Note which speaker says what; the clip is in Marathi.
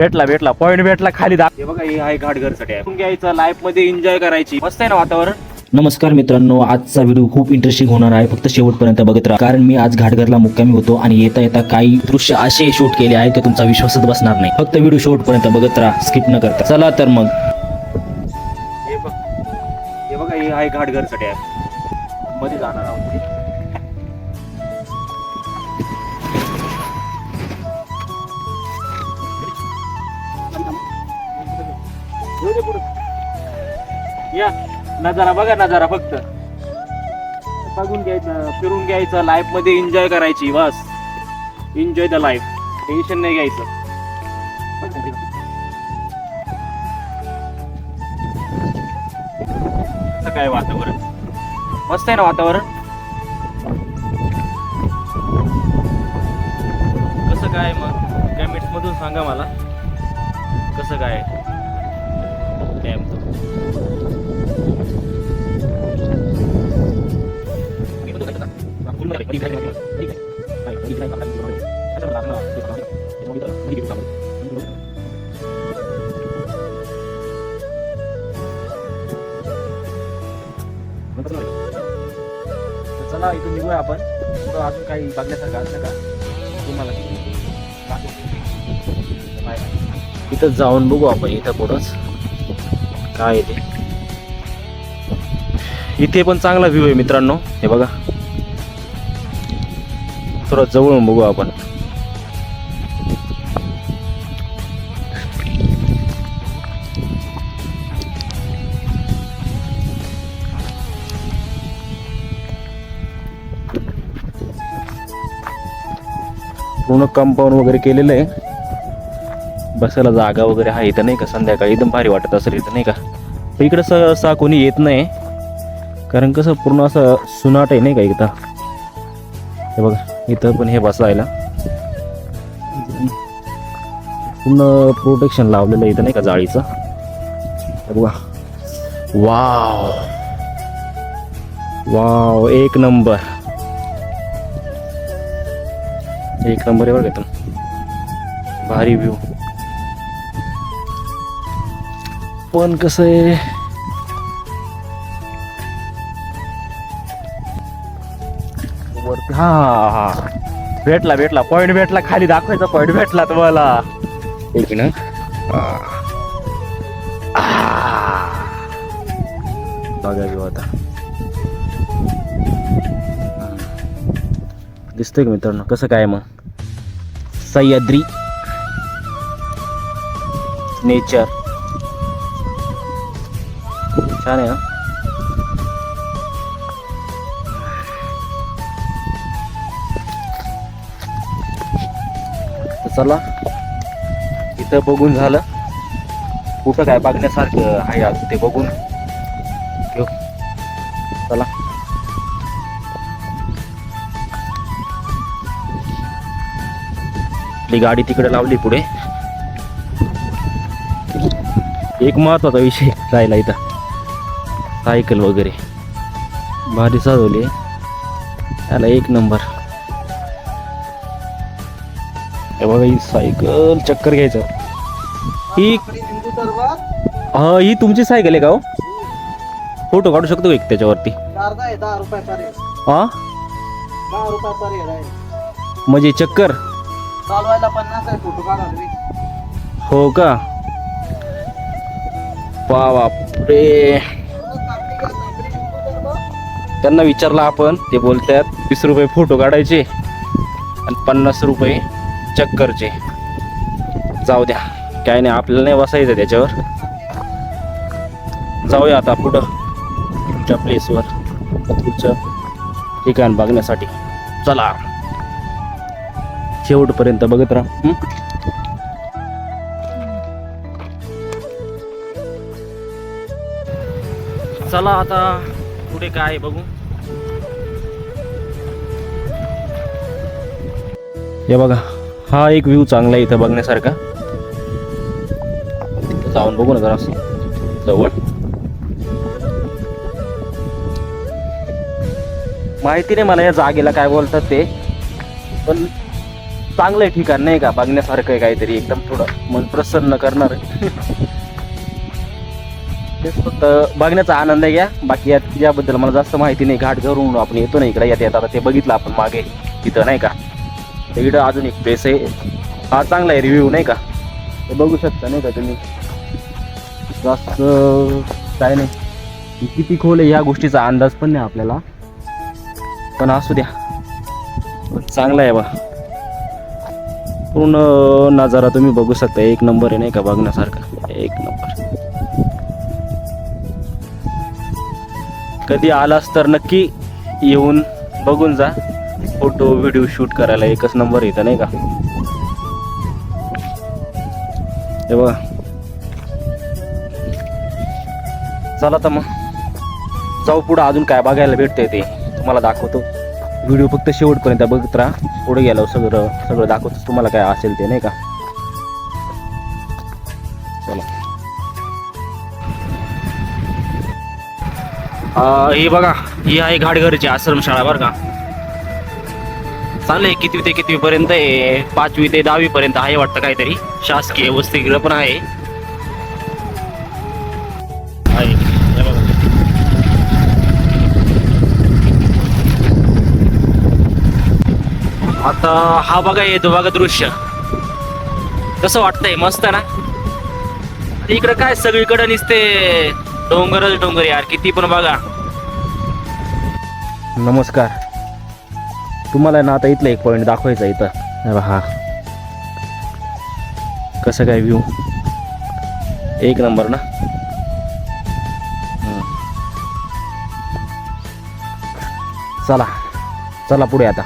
Speaker 1: भेटला भेटला. पॉईंट भेटला खाली दाब. हे बघा हे आहे घाटघरसाठी. आहे घ्यायचं लाईफमध्ये एन्जॉय करायची. मस्त आहे ना वातावरण?
Speaker 2: नमस्कार मित्रांनो आजचा व्हिडिओ खूप इंटरेस्टिंग होणार आहे. फक्त शेवटपर्यंत बघत राहा. कारण मी आज घाटघरला मुक्कामी होतो आणि येता येता काही दृश्य असे शूट केले आहे की तुमचा विश्वासच बसणार नाही. फक्त व्हिडिओ शेवटपर्यंत बघत राहा. स्किप न करता. चला तर मग.
Speaker 1: हे बघ. हे बघा हे आहे घाटघरसाठी. आहे मध्ये जाणार आहोत. या. नजारा बघा नजारा फक्त. बघून घ्यायचं फिरून घ्यायचं लाईफमध्ये एन्जॉय करायची बस. एन्जॉय द लाईफ टेन्शन नाही घ्यायचं. काय वातावरण? मस्त आहे ना वातावरण? कसं काय मग? कमेंट्स मधून सांगा मला. कसं काय? चला इथून निघूया आपण. अजून काही बघण्यासारखं असलं का? तुम्हाला
Speaker 2: इथं जाऊन बघू आपण इथं पुढंच. काय आहे ते?
Speaker 1: इथे पण चांगला व्ह्यू आहे मित्रांनो. हे बघा. थोडं जवळून बघू आपण. पूर्ण कंपाऊंड वगैरे केलेलं आहे. बसायला जागा वगैरे आहे इथं नाही का? संध्याकाळी एकदम भारी वाटत असेल इथं नाही का? पण इकडं सहसा कोणी येत नाही. कारण कसं पूर्ण असं सुनाट आहे नाही का एकदा हे बघा. इथं पण हे बसायला पूर्ण प्रोटेक्शन लावलेलं इथं नाही का जाळीचं? बघा. वाव वाव एक नंबर एक नंबर आहे बरं का भारी व्ह्यू पण कसं आहे हा हा. भेटला भेटला. पॉईंट भेटला खाली दाखवायचा पॉईंट भेटला तुम्हाला. बघा आता. दिसतंय का मित्रांनो? कसं काय मग? सह्याद्री. नेचर छान आहे ना चला इथं बघून झालं. कुठं काय बघण्यासारखं आहे आज ते बघून. घेऊ. चला. आपली गाडी तिकडे लावली पुढे. एक महत्त्वाचा विषय राहिला इथं. सायकल वगैरे. भारी साधवली त्याला एक नंबर. हे बघा ही सायकल चक्कर घ्यायचं. ही हा ही तुमची सायकल आहे का हो? फोटो काढू शकतो एक त्याच्यावरती. हा? म्हणजे चक्कर? हो का? वा बापरे त्यांना विचारलं आपण ते बोलतात वीस रुपये फोटो काढायचे आणि पन्नास रुपये. चक्करचे. जाऊ द्या. काय नाही आपल्याला नाही बसायचं त्याच्यावर. जाऊया आता पुढं तुमच्या प्लेसवर तुमचं ठिकाण बघण्यासाठी. चला. शेवटपर्यंत बघत राहा. चला आता पुढे काय बघू. हे बघा. हा एक व्ह्यू चांगला आहे इथं बघण्यासारखा. जाऊन बघू ना जरा जवळ. माहिती नाही मला या जागेला काय बोलतात ते. पण चांगलं आहे ठिकाण नाही का? बघण्यासारखं आहे काहीतरी एकदम थोडं. मन प्रसन्न करणार. तेच फक्त बघण्याचा आनंद आहे घ्या. बाकी यात याबद्दल मला जास्त माहिती नाही. घाट घरून आपण येतो ना इकडे. येत येतात ते बघितलं आपण मागे. तिथं नाही का? तर इकडं अजून एक प्लेस आहे. हा चांगला आहे रिव्ह्यू नाही का? ते बघू शकता नाही का तुम्ही? जास्त काय नाही. किती खोल आहे ह्या गोष्टीचा अंदाज पण नाही आपल्याला. पण असू द्या. चांगला आहे बा. पूर्ण नजारा तुम्ही बघू शकता. एक नंबर आहे नाही का बघण्यासारखा. एक नंबर. कधी आलास तर नक्की येऊन बघून जा. फोटो व्हिडिओ शूट करायला एकच नंबर येतं नाही का? हे बघा. चला तर मग. जाऊ पुढं अजून काय बघायला भेटतंय ते. तुम्हाला दाखवतो. व्हिडिओ फक्त शेवटपर्यंत बघत राहा. पुढे गेलो सगळं सगळं दाखवतो. तुम्हाला काय असेल ते नाही का? चला. हे बघा. ही आहे घाटघरची आश्रमशाळा बरं का. चाललंय. कितवी ते कितवी पर्यंत आहे? पाचवी ते दहावी पर्यंत आहे वाटतं काहीतरी. शासकीय वसतिगृह पण आहे. आता हा बघा येतो बघा दृश्य. कसं वाटतंय? मस्त ना? इकडं काय सगळीकडे निसते डोंगरच डोंगर यार. किती पण बघा. नमस्कार. तुम्हाला ना आता इथलं एक पॉईंट दाखवायचा इथं. हा कसं काय व्ह्यू एक नंबर ना? चला. चला पुढे आता.